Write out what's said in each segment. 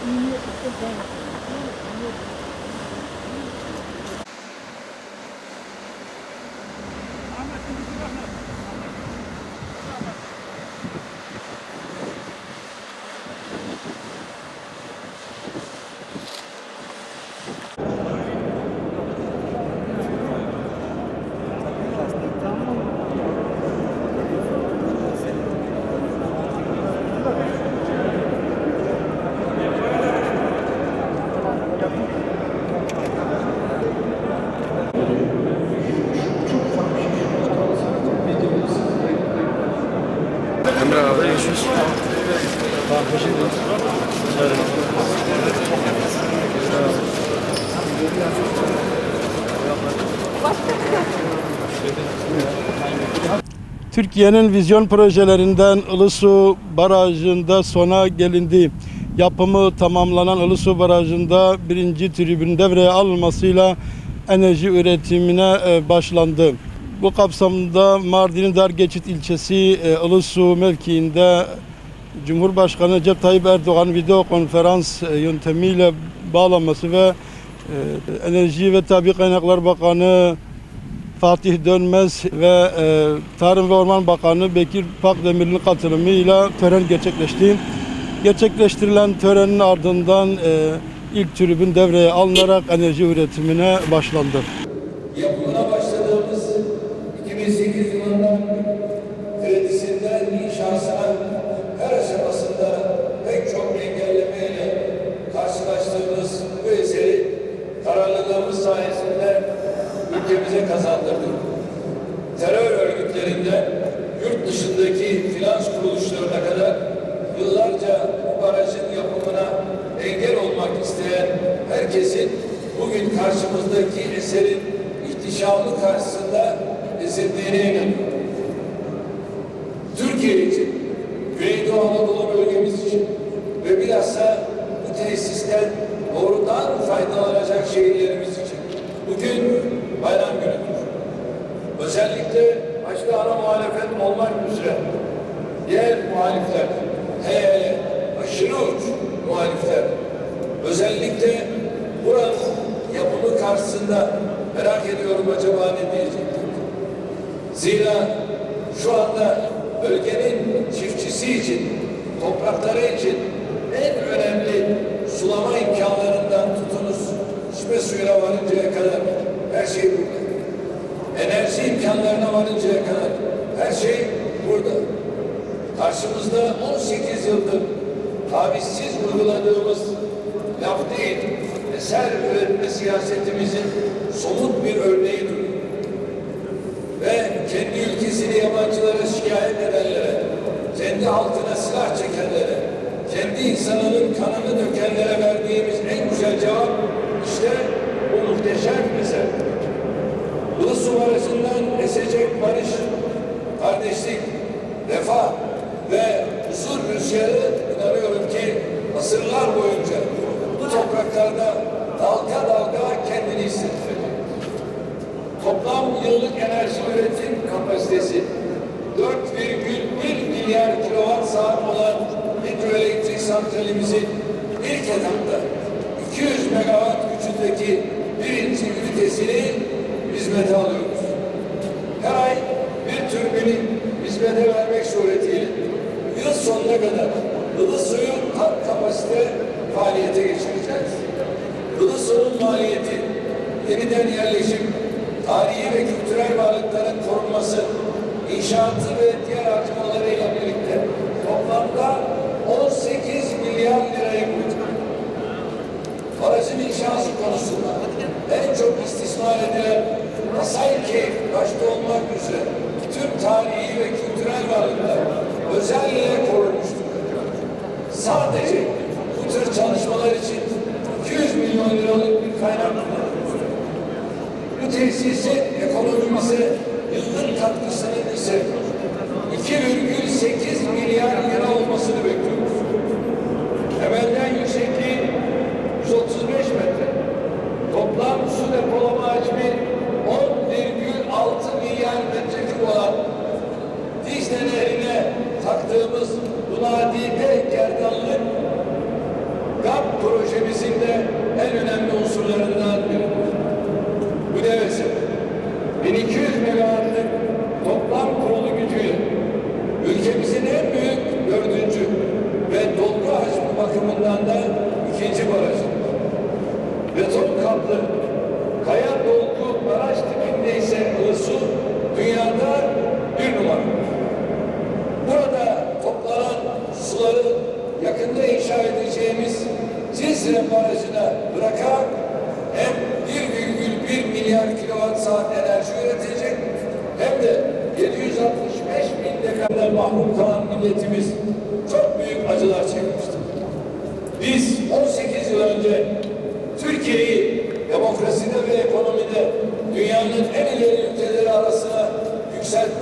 EU 国連 Türkiye'nin vizyon projelerinden Ilısu Barajı'nda sona gelindi. Yapımı tamamlanan Ilısu Barajı'nda birinci tribün devreye alınmasıyla enerji üretimine e, başlandı. Bu kapsamda Mardin'in Dargeçit ilçesi e, Ilısu mevkiinde Cumhurbaşkanı Recep Tayyip Erdoğan video konferans e, yöntemiyle bağlanması ve Enerji ve Tabi Kaynaklar Bakanı Fatih Dönmez ve e, Tarım ve Orman Bakanı Bekir Pakdemir'in katılımıyla tören gerçekleşti. Gerçekleştirilen törenin ardından e, ilk tribün devreye alınarak enerji üretimine başlandı. yapımına isteyen herkesin bugün karşımızdaki eserin ihtişamı karşısında ezildiğine inanıyorum. Türkiye için, Güneydoğu Anadolu bölgemiz için ve bilhassa bu tesisten doğrudan faydalanacak şehirlerimiz için bugün bayram günüdür. Özellikle başta ana muhalefet olmak üzere diğer muhalifler, hele hele aşırı uç muhalifler özellikle buranın karşısında merak ediyorum acaba ne diyecekler. Zira şu anda bölgenin çiftçisi için, toprakları için en önemli sulama imkanlarından tutunuz içme suyuna varıncaya kadar her şey burada. Enerji imkanlarına varıncaya kadar her şey burada. Karşımızda 18 yıldır tavizsiz uyguladığımız laf değil, eser üretme siyasetimizin somut bir örneği duruyor ve kendi ülkesini yabancılara şikayet edenlere, kendi halkına silah çekenlere, kendi insanının kanını dökenlere verdiğimiz en güzel cevap işte bu muhteşem eser. Ilısu Barajı'ndan esecek barış, kardeşlik, refah kadar ılık suyu tam kapasite faaliyete geçireceğiz. Ilısu'nun maliyeti yeniden yerleşim, tarihi ve kültürel varlıkların korunması, inşaatı ve diğer harcamalarıyla birlikte toplamda 18 milyar lirayı bulacak. Barajın inşası konusunda en çok istismar edilen Hasankeyf başta olmak üzere tüm tarihi ve kültürel varlıklar özellikle korunmuştur. Sadece bu tür çalışmalar için 200 milyon liralık bir kaynak kullanılıyor. Bu tesisin ekonomimize yıllık katkısının ise 2,8 milyar lira olmasını bekliyoruz.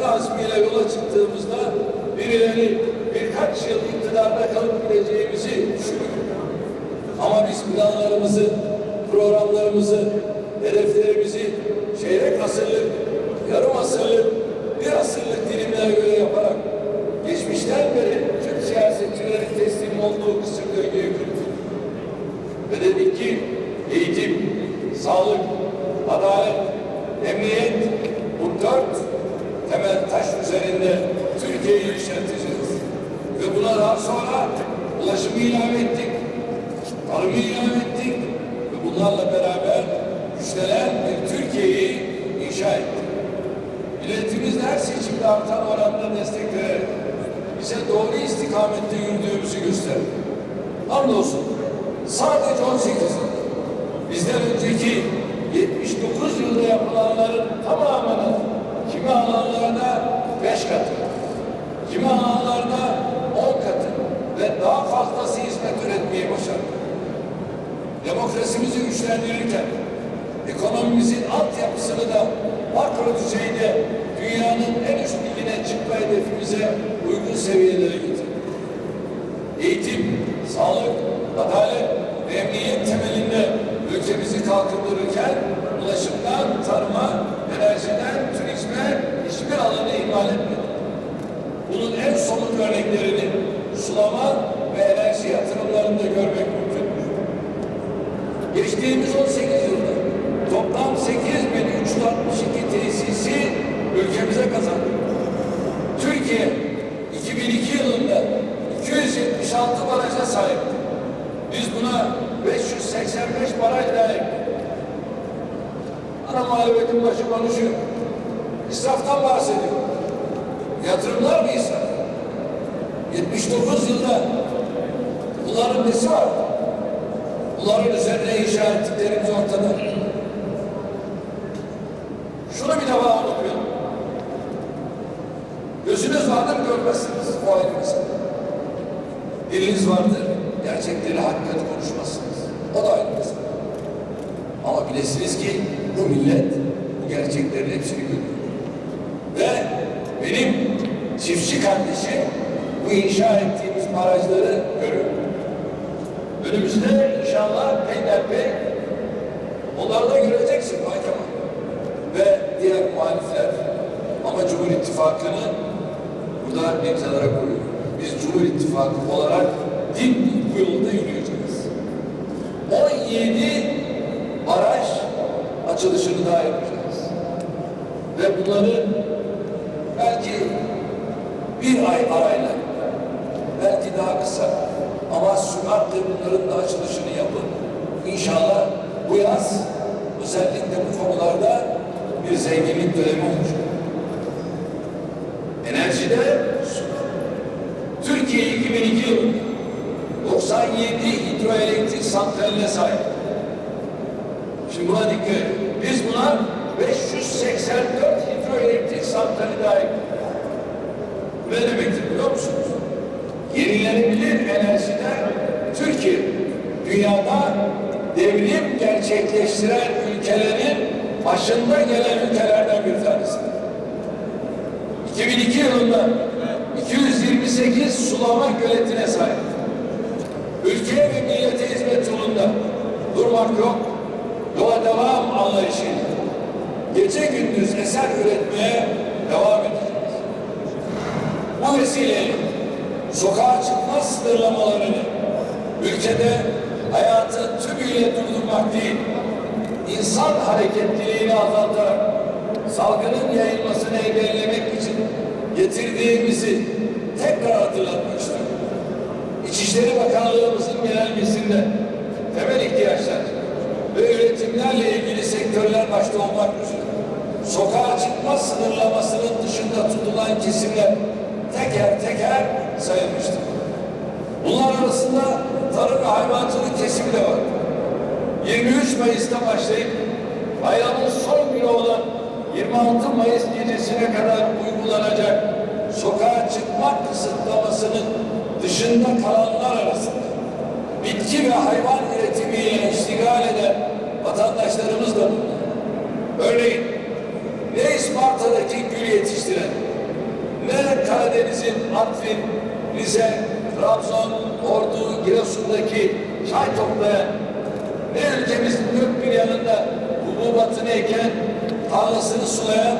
Azmiyle yola çıktığımızda birileri birkaç yıl iktidarda kalıp gideceğimizi düşünüyor. Ama biz planlarımızı, programlarımızı, hedeflerimizi çeyrek asırlık, yarım asırlık, bir asırlık dilimlere göre yaparak geçmişten beri Türk siyasetçilerin teslim olduğu kısım döngüye kırdık. Ve dedik ki eğitim, sağlık, adalet, emniyet bu dört temel taş üzerinde Türkiye'yi yükselteceğiz. Ve buna daha sonra ulaşımı ilave ettik, tarımı ilave ettik ve bunlarla beraber güçlenen bir Türkiye'yi inşa ettik. Milletimiz her seçimde artan oranda destek bize doğru istikamette yürüdüğümüzü gösterdi. Hamdolsun sadece 18 yıl bizden önceki 79 yılda yapılanların tamamının kimi alanlarda 5 katı, kimi alanlarda 10 katı ve daha fazlası hizmet üretmeyi başardı. Demokrasimizi güçlendirirken ekonomimizin altyapısını da makro düzeyde dünyanın en üst ligine çıkma hedefimize uygun seviyelere getirdi. Eğitim, sağlık, adalet ve emniyet temelinde ülkemizi kalkındırırken ulaşımdan tarıma, enerjiden turizme hiçbir alanı ihmal etmedi. Bunun en somut örneklerini sulama ve enerji yatırımlarında görmek mümkün. Geçtiğimiz 18 yılda toplam 8362 tesisi ülkemize kazandı. Türkiye 2002 yılında 276 baraja sahipti. Biz buna 585 baraj ekledik. Ana muhalefetin başı konuşuyor. İsraftan bahsediyor. Yatırımlar mı israf? 79 yılda bunların nesi var? Bunların üzerine inşa ettiklerimiz ortada. Şunu bir defa unutmayalım. Gözünüz vardır görmezsiniz. O ayrı. Diliniz vardır, gerçekleri hakikat konuşmazsınız. O da ayrı. Ama bilesiniz ki bu millet bu gerçeklerin hepsini görüyor. Ve benim çiftçi kardeşim bu inşa ettiğimiz barajları görüyor. Önümüzde inşallah peyderpey onları da göreceksin Bay Kemal. Ve diğer muhalifler. Ama Cumhur İttifakı'nı burada imzalara koyuyor. Biz Cumhur İttifakı olarak dimdik bu yolda yürüyeceğiz. 17 baraj açılışını daha yapacağız. Ve bunları belki bir ay arayla daha kısa ama süratle bunların da açılışını yapın. İnşallah bu yaz özellikle bu konularda bir zenginlik dönemi olacak. Enerjide Türkiye 2002 yılında 97 hidroelektrik santraline sahip. Şimdi buna dikkat edin. Biz buna 584 hidroelektrik santrali ekledik. Ne demektir biliyor musunuz? Yenilenebilir enerjide Türkiye dünyada devrim gerçekleştiren ülkelerin başında gelen ülkelerden bir tanesi. 2002 yılında 228 sulama göletine sahip. Ülke ve millete hizmet yolunda durmak yok, yola devam anlayışıyla gece gündüz eser üretmeye devam edeceğiz. Bu vesileyle sokağa çıkma sınırlamalarını ülkede hayatı tümüyle durdurmak değil, insan hareketliliğini azaltarak salgının yayılmasını engellemek için getirdiğimizi tekrar hatırlatmak. İçişleri Bakanlığımızın genelgesinde temel ihtiyaçlar ve üretimlerle ilgili sektörler başta olmak üzere sokağa çıkma sınırlamasının dışında tutulan kesimler teker teker sayılmıştır. Bunlar arasında tarım ve hayvancılık kesimi de var. 23 Mayıs'ta başlayıp bayramın son günü olan 26 Mayıs gecesine kadar uygulanacak sokağa çıkmak kısıtlamasının dışında kalanlar arasında bitki ve hayvan üretimiyle iştigal eden vatandaşlarımız da bunlar. Örneğin ne Isparta'daki gül yetiştiren, ne Karadeniz'in Artvin, Rize, Trabzon, Ordu, Giresun'daki çay toplayan, ne ülkemizin dört bir yanında hububatını eken, tarlasını sulayan,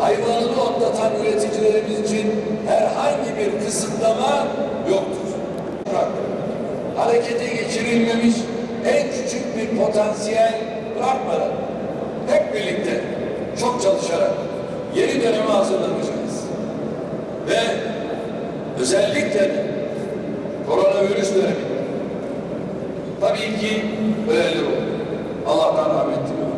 hayvanını otlatan üreticilerimiz için herhangi bir kısıtlama yoktur. Harekete geçirilmemiş en küçük bir potansiyel bırakmadan hep birlikte çok çalışarak yeni döneme hazırlanacağız. Ve özellikle koronavirüs döneminde tabii ki ölenler oldu. Allah'tan rahmet diliyorum.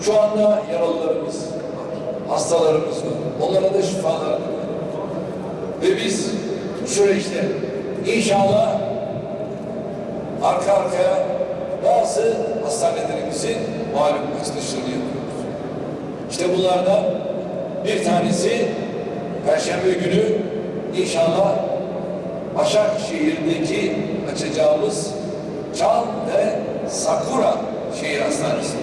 Şu anda yaralılarımız var, hastalarımız var. Onlara da şifalar diliyorum. Ve biz bu süreçte inşallah arka arkaya bazı hastanelerimizin malum açılışlarını yapıyoruz. İşte bunlardan bir tanesi Perşembe günü inşallah Başakşehir'deki açacağımız Çam ve Sakura Şehir Hastanesi.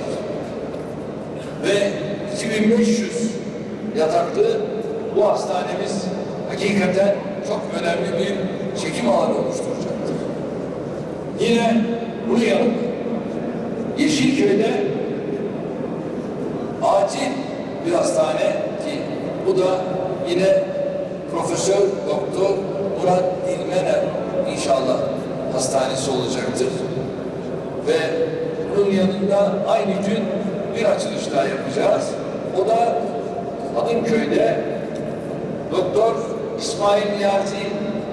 Ve 2500 yataklı bu hastanemiz hakikaten çok önemli bir çekim alanı oluşturacaktır. Yine bunun yanında Yeşilköy'de acil bir hastane ki bu da yine Profesör Doktor Murat Dilmener inşallah hastanesi olacaktır. Ve bunun yanında aynı gün bir açılış daha yapacağız. O da Adınköy'de Doktor İsmail Niyazi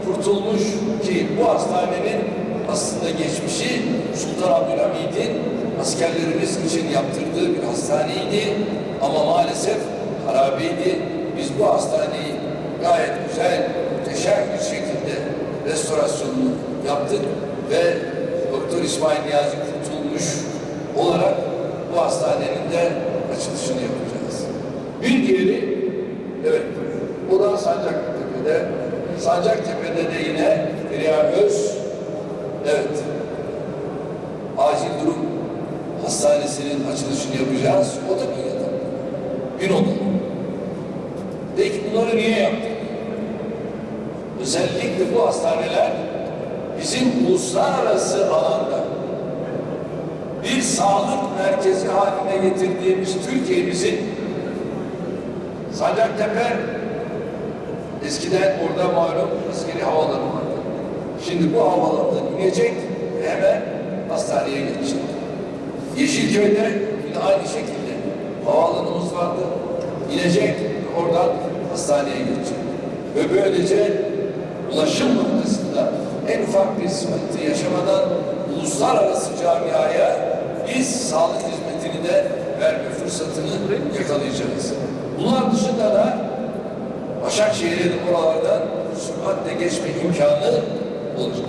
Kurtulmuş ki bu hastanenin aslında geçmişi Sultan Abdülhamid'in askerlerimiz için yaptırdığı bir hastaneydi. Ama maalesef harabeydi. Biz bu hastaneyi gayet güzel, muhteşem bir şekilde restorasyonunu yaptık ve Doktor İsmail Niyazi Kurtulmuş olarak bu hastanenin de açılışını yapacağız. Bir diğeri, evet, o da Sancaktepe'de. Sancaktepe'de de yine Feriha Öz, evet, acil durum hastanesinin açılışını yapacağız. O da bir yatak. Bir oda. Peki bunları niye yaptık? Özellikle bu hastaneler bizim uluslararası alanda bir sağlık merkezi getirdiğimiz Türkiye'mizin Sancaktepe eskiden orada malum askeri havalanı vardı. Şimdi bu havalandan inecek ve hemen hastaneye geçecek. Yeşilköy'de yine aynı şekilde havaalanımız vardı. İnecek oradan hastaneye geçecek. Ve böylece ulaşım noktasında en ufak bir sıkıntı yaşamadan uluslararası camiaya biz sağlık hizmetini de verme fırsatını yakalayacağız. Bunlar dışında da Başakşehir'in oralardan süratle geçme imkanı olacak.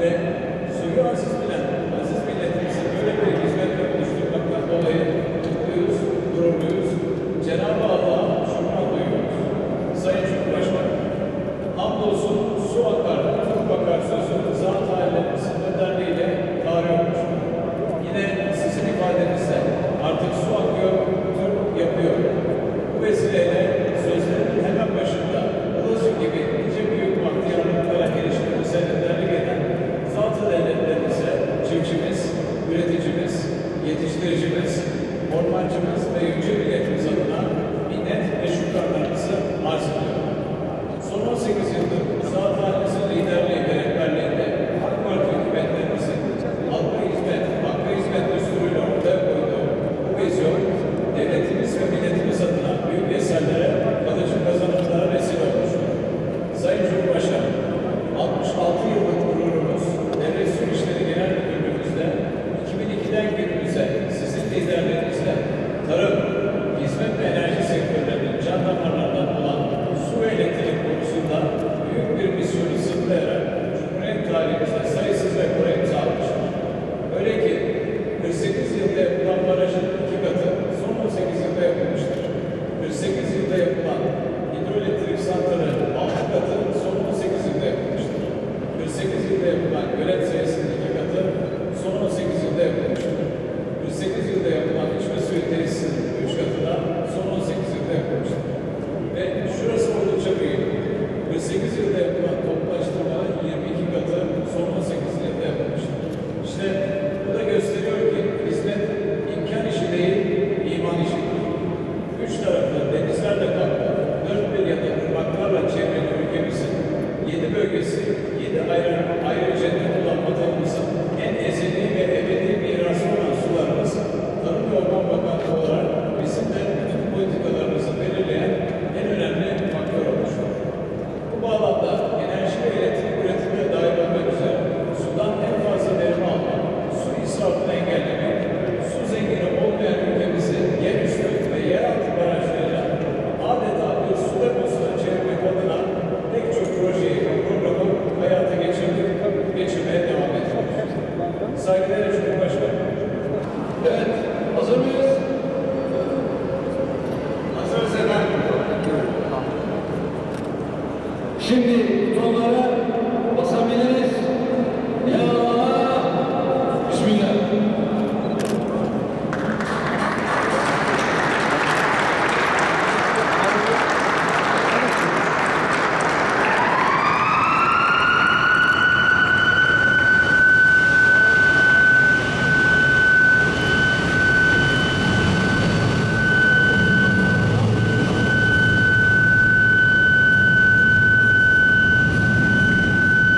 Ve suyu aziz